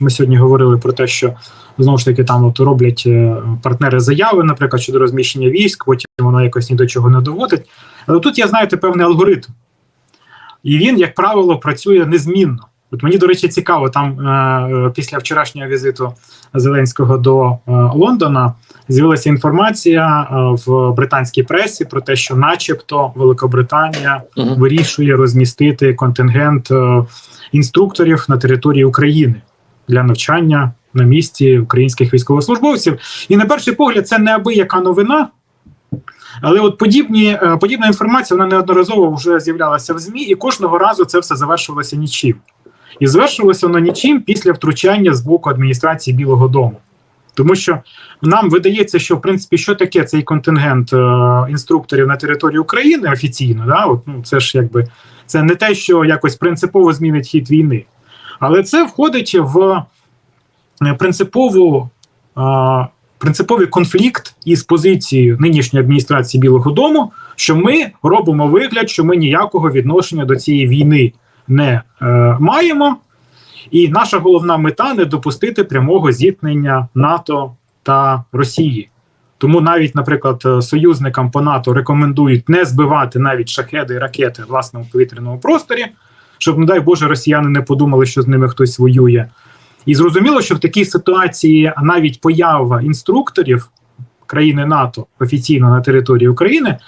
Ми сьогодні говорили про те, що знову ж таки там от роблять е, партнери заяви, наприклад, щодо розміщення військ, потім воно якось ні до чого не доводить. Але тут є, знаєте, певний алгоритм, і він, як правило, працює незмінно. От мені, до речі, цікаво, там е, після вчорашнього візиту Зеленського до е, Лондона з'явилася інформація е, в британській пресі про те, що, начебто, Великобританія вирішує розмістити контингент е, інструкторів на території України для навчання на місці українських військовослужбовців. І на перший погляд, це неабияка новина. Але от подібні, е, подібна інформація вона неодноразово вже з'являлася в ЗМІ, і кожного разу це все завершувалося нічим. І завершилося воно нічим після втручання з боку адміністрації Білого Дому. Тому що нам видається, що в принципі що таке цей контингент е, інструкторів на території України офіційно, да? От, ну, це ж якби це не те, що якось принципово змінить хід війни, але це входить в е, принципову. е, Принциповий конфлікт із позицією нинішньої адміністрації Білого Дому, що ми робимо вигляд, що ми ніякого відношення до цієї війни не е, маємо, і наша головна мета не допустити прямого зіткнення НАТО та Росії. Тому навіть, наприклад, союзникам по НАТО рекомендують не збивати навіть шахеди і ракети власному повітряному просторі, щоб, не дай Боже, росіяни не подумали, що з ними хтось воює. І зрозуміло, що в такій ситуації навіть поява інструкторів країни НАТО офіційно на території України,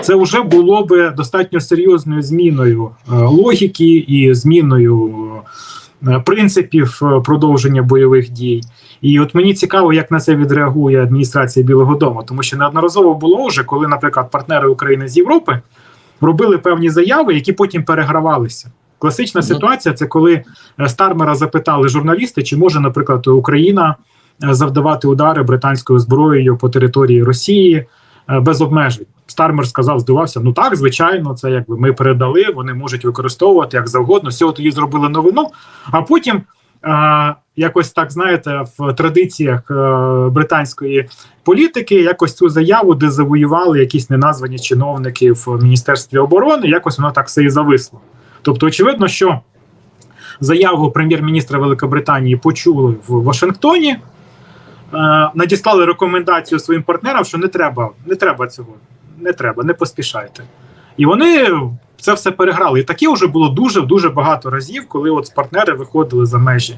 це вже було би достатньо серйозною зміною е, логіки і зміною е, принципів е, продовження бойових дій. І от мені цікаво, як на це відреагує адміністрація Білого Дому, тому що неодноразово було вже, коли, наприклад, партнери України з Європи робили певні заяви, які потім перегравалися. Класична Мгм. ситуація це коли е, Стармера запитали журналісти, чи може, наприклад, Україна е, завдавати удари британською зброєю по території Росії е, без обмежень. Стармер сказав, здивався: ну так, звичайно, це якби ми передали, вони можуть використовувати як завгодно. З цього тоді зробили новину. А потім е, якось так знаєте, в традиціях е, британської політики якось цю заяву, де завоювали якісь неназвані чиновники в міністерстві оборони, якось воно так все і зависло. Тобто, очевидно, що заяву прем'єр-міністра Великобританії почули в Вашингтоні, е, надіслали рекомендацію своїм партнерам, що не треба, не треба цього, не треба, не поспішайте. І вони це все переграли. І таке вже було дуже дуже багато разів, коли от партнери виходили за межі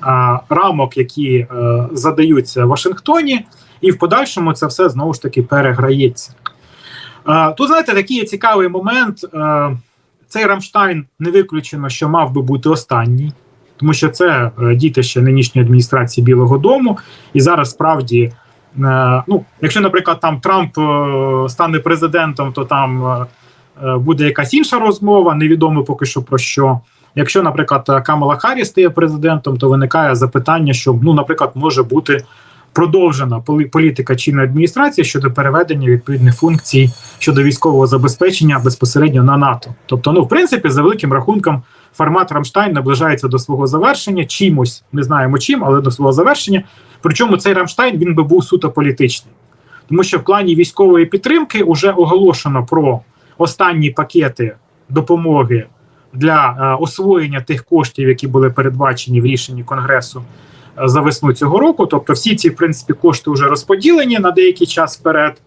а, рамок, які е, задаються в Вашингтоні, і в подальшому це все знову ж таки переграється. Е, тут, знаєте, такий цікавий момент. Е, цей Рамштайн не виключено, що мав би бути останній, тому що це е, дітище нинішньої адміністрації Білого Дому, і зараз справді. Е, ну, якщо, наприклад, там Трамп е, стане президентом, то там буде якась інша розмова, невідомо поки що про що. Якщо, наприклад, Камала Харріс стає президентом, то виникає запитання, що ну, наприклад, може бути продовжена полі- політика чинної адміністрації щодо переведення відповідних функцій щодо військового забезпечення безпосередньо на НАТО. Тобто, ну в принципі, за великим рахунком, формат Рамштайн наближається до свого завершення. Чимось не знаємо чим, але до свого завершення. Причому цей Рамштайн він би був суто політичний, тому що в плані військової підтримки вже оголошено про останні пакети допомоги для е, освоєння тих коштів, які були передбачені в рішенні Конгресу за весну цього року. Тобто, всі ці в принципі кошти вже розподілені на деякий час вперед.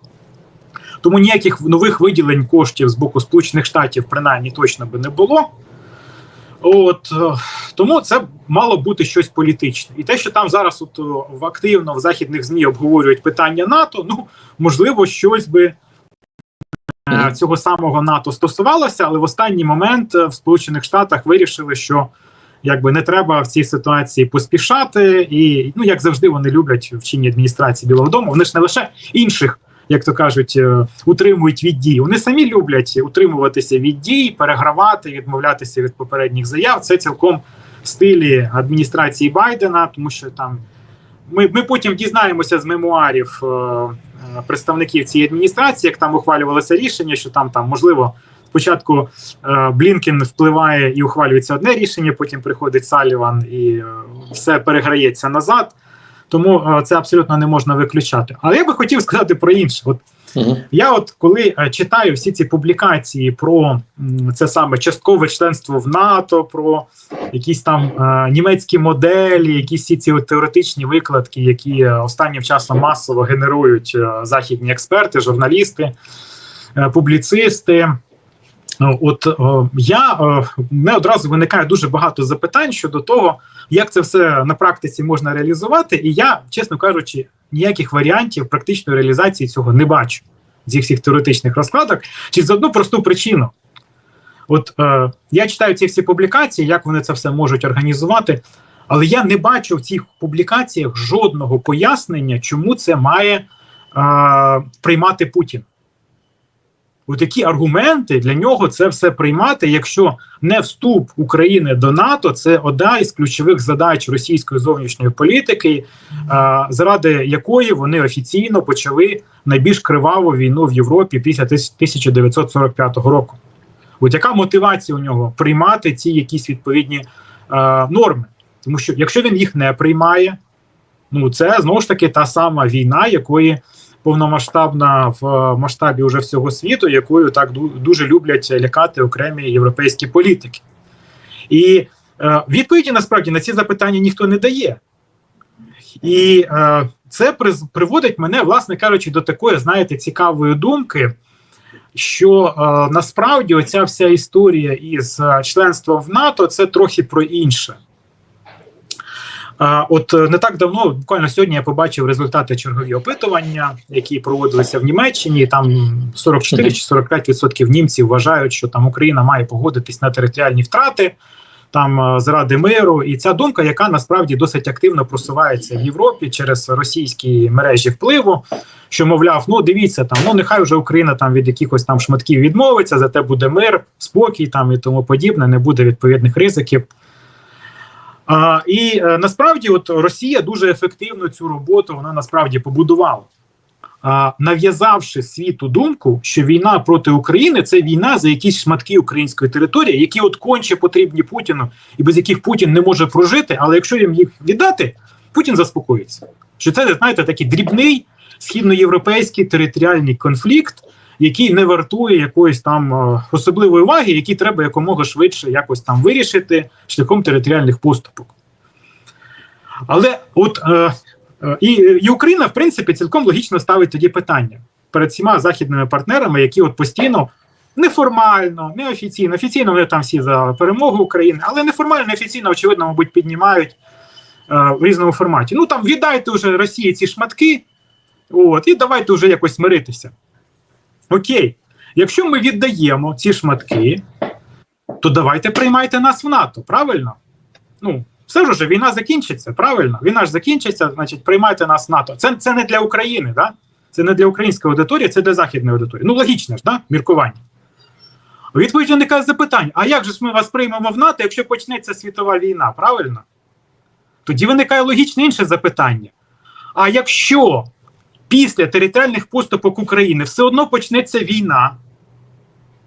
Тому ніяких нових виділень коштів з боку Сполучених Штатів принаймні точно би не було. От е, тому це мало бути щось політичне, і те, що там зараз от в активно в західних змі обговорюють питання НАТО, ну можливо, щось би е, цього самого НАТО стосувалося, але в останній момент е, в Сполучених Штатах вирішили, що якби не треба в цій ситуації поспішати, і ну як завжди, вони люблять в чинній адміністрації Білого Дому. Вони ж не лише інших, як то кажуть, е, утримують від дій. Вони самі люблять утримуватися від дій, перегравати, відмовлятися від попередніх заяв. Це цілком в стилі адміністрації Байдена, тому що там ми, ми потім дізнаємося з мемуарів е, е, представників цієї адміністрації, як там ухвалювалося рішення, що там там можливо. Спочатку е, Блінкен впливає і ухвалюється одне рішення, потім приходить Саліван і е, все переграється назад. Тому е, це абсолютно не можна виключати. Але я би хотів сказати про інше. От Мгм. Я, от коли читаю всі ці публікації про це саме часткове членство в НАТО, про якісь там е, німецькі моделі, якісь всі ці теоретичні викладки, які останнім часом масово генерують західні експерти, журналісти, е, публіцисти. Ну, От е, я е, мене одразу виникає дуже багато запитань щодо того, як це все на практиці можна реалізувати, і я, чесно кажучи, ніяких варіантів практичної реалізації цього не бачу зі всіх теоретичних розкладок, чи за одну просту причину. От е, я читаю ці всі публікації, як вони це все можуть організувати, але я не бачу в цих публікаціях жодного пояснення, чому це має е, приймати Путін. От які аргументи для нього це все приймати, якщо не вступ України до НАТО, це одна із ключових задач російської зовнішньої політики, заради якої вони офіційно почали найбільш криваву війну в Європі після 1945 року. От яка мотивація у нього приймати ці якісь відповідні норми? Тому що якщо він їх не приймає, ну це знову ж таки та сама війна, якої повномасштабна в е, масштабі уже всього світу, якою так дуже люблять лякати окремі європейські політики. І е, відповіді насправді на ці запитання ніхто не дає. І е, це приводить мене, власне кажучи, до такої, знаєте, цікавої думки, що е, насправді оця вся історія із е, членством в НАТО це трохи про інше. От е, не так давно, буквально сьогодні, я побачив результати чергові опитування, які проводилися в Німеччині. Там 44 Мгм. чи 45% німців вважають, що там Україна має погодитись на територіальні втрати там е, заради миру. І ця думка, яка насправді досить активно просувається в Європі через російські мережі впливу. Що мовляв, ну дивіться, там ну нехай вже Україна там від якихось там шматків відмовиться, зате буде мир, спокій там і тому подібне, не буде відповідних ризиків. А, і е, насправді, от Росія дуже ефективно цю роботу вона насправді побудувала, а, нав'язавши світу думку, що війна проти України це війна за якісь шматки української території, які от конче потрібні Путіну, і без яких Путін не може прожити. Але якщо їм їх віддати, Путін заспокоїться. Що це знаєте такий дрібний східноєвропейський територіальний конфлікт, який не вартує якоїсь там е, особливої уваги, який треба якомога швидше якось там вирішити шляхом територіальних поступок. Але от е, е, і, Україна, в принципі, цілком логічно ставить тоді питання перед всіма західними партнерами, які от постійно неформально, неофіційно, офіційно вони там всі за перемогу України, але неформально, неофіційно, очевидно, мабуть, піднімають е, в різному форматі. Ну там віддайте вже Росії ці шматки, от, і давайте вже якось миритися. Окей, якщо ми віддаємо ці шматки, то давайте приймайте нас в НАТО, правильно? Ну, все ж уже війна закінчиться, правильно? Війна ж закінчиться, значить, приймайте нас в НАТО. Це, це не для України, да? це не для української аудиторії, це для західної аудиторії. Ну, логічне ж, да? міркування. Відповідь виникає запитання: а як же ж ми вас приймемо в НАТО, якщо почнеться світова війна, правильно? Тоді виникає логічне інше запитання. А якщо після територіальних поступок України все одно почнеться війна,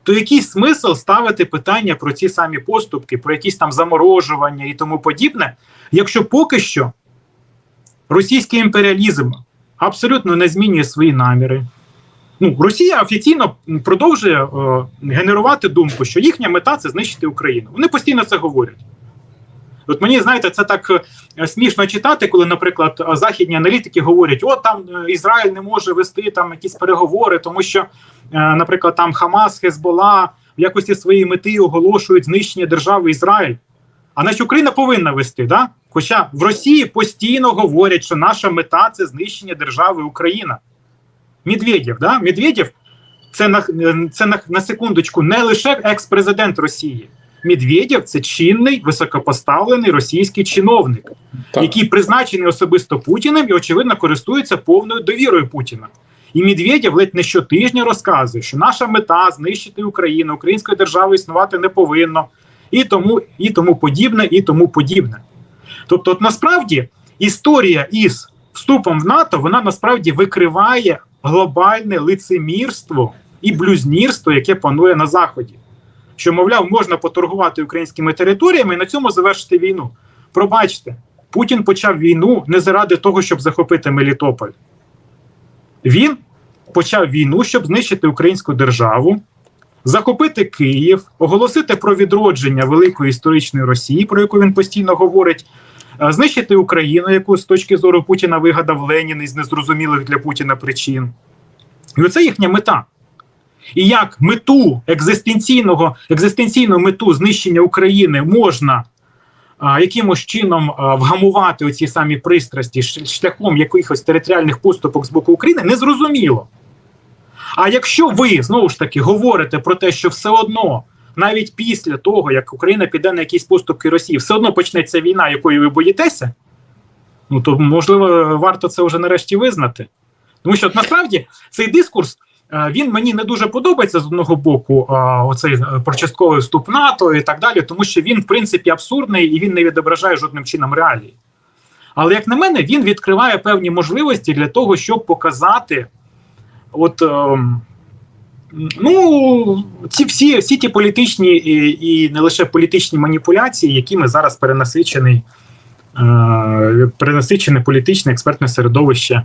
то який смисл ставити питання про ці самі поступки, про якісь там заморожування і тому подібне, якщо поки що російський імперіалізм абсолютно не змінює свої наміри. Ну, Росія офіційно продовжує е, генерувати думку, що їхня мета це знищити Україну. Вони постійно це говорять. От мені знаєте, це так е, смішно читати, коли, наприклад, західні аналітики говорять: о, там е, Ізраїль не може вести там якісь переговори, тому що, е, наприклад, там Хамас, Хезбола в якості своєї мети оголошують знищення держави Ізраїль. А значить Україна повинна вести, да? Хоча в Росії постійно говорять, що наша мета це знищення держави Україна. Медведєв, да? Медведєв це на, це на, на секундочку не лише екс-президент Росії. Медведєв це чинний високопоставлений російський чиновник, Так. який призначений особисто Путіним і, очевидно, користується повною довірою Путіна. І Медведєв ледь не щотижня розказує, що наша мета знищити Україну, української держави існувати не повинно, і тому, і тому подібне, і тому подібне. Тобто, от насправді історія із вступом в НАТО вона насправді викриває глобальне лицемірство і блюзнірство, яке панує на Заході. Що, мовляв, можна поторгувати українськими територіями і на цьому завершити війну. Пробачте, Путін почав війну не заради того, щоб захопити Мелітополь. Він почав війну, щоб знищити українську державу, захопити Київ, оголосити про відродження великої історичної Росії, про яку він постійно говорить, е, знищити Україну, яку з точки зору Путіна вигадав Ленін із незрозумілих для Путіна причин. І оце їхня мета. І як мету екзистенційного, екзистенційну мету знищення України можна а, якимось чином а, вгамувати оці самі пристрасті шляхом якихось територіальних поступок з боку України, не зрозуміло. А якщо ви знову ж таки говорите про те, що все одно, навіть після того, як Україна піде на якісь поступки Росії, все одно почнеться війна, якої ви боїтеся, ну то можливо варто це вже нарешті визнати. Тому що насправді цей дискурс. Е, Він мені не дуже подобається з одного боку, е, оцей е, прочастковий вступ НАТО і так далі, тому що він, в принципі, абсурдний і він не відображає жодним чином реалії. Але, як на мене, він відкриває певні можливості для того, щоб показати, от ем, ну, ці всі, всі ті політичні і, і не лише політичні маніпуляції, якими зараз перенасичений, перенасичене політичне експертне середовище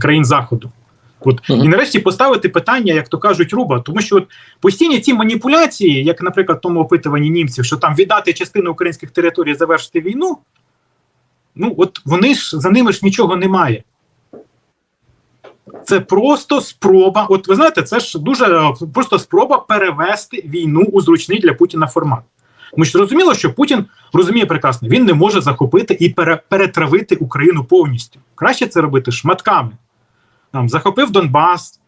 країн Заходу. От і нарешті поставити питання, як то кажуть, руба, тому що от постійні ці маніпуляції, як, наприклад, в тому опитуванні німців, що там віддати частину українських територій, завершити війну. Ну, от вони ж за ними ж нічого немає. Це просто спроба. От ви знаєте, це ж дуже е, просто спроба перевести війну у зручний для Путіна формат. Ми ж зрозуміло, що Путін розуміє прекрасно, він не може захопити і пере, перетравити Україну повністю. Краще це робити шматками. Там захопив Донбас,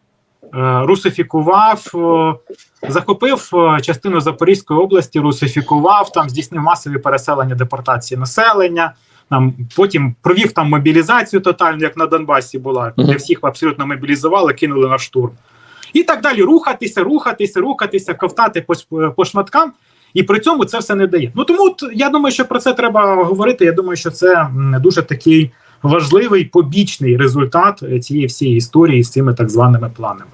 е, русифікував, е, захопив е, частину Запорізької області, русифікував, там здійснив масові переселення депортації населення. Там потім провів там мобілізацію тотальну, як на Донбасі була, де всіх абсолютно мобілізували, кинули на штурм. І так далі рухатися, рухатися, рухатися, ковтати по, по шматкам, і при цьому це все не дає. Ну тому от, я думаю, що про це треба говорити. Я думаю, що це дуже такий важливий побічний результат е, цієї всієї історії з цими так званими планами.